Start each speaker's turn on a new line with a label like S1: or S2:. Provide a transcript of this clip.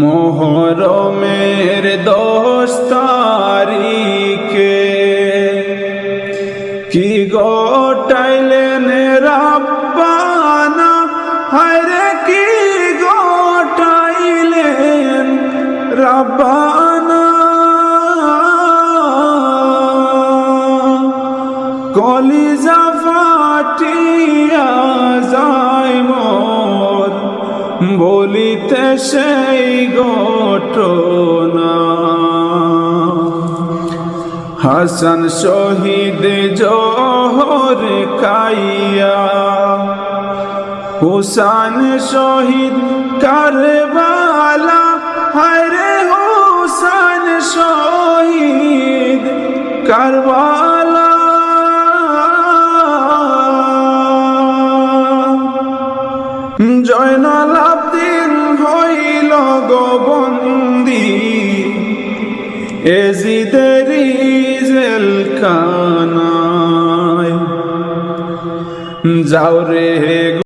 S1: মোহরমের দশ তারিখে। কি গোটাইলেন রাব্বানা? হায়রে কি গোটাইলেন রাব্বানা? কলিজা বলিতে সেই ঘটনা। হাসান শহীদ জহর খাইয়া হুসান শহীদ কারবালা হরে হুসান শহীদ কারবালা। জয়নাল আব্দিন হইল গোবন্দি এজিদের জেল খানায় যাও রে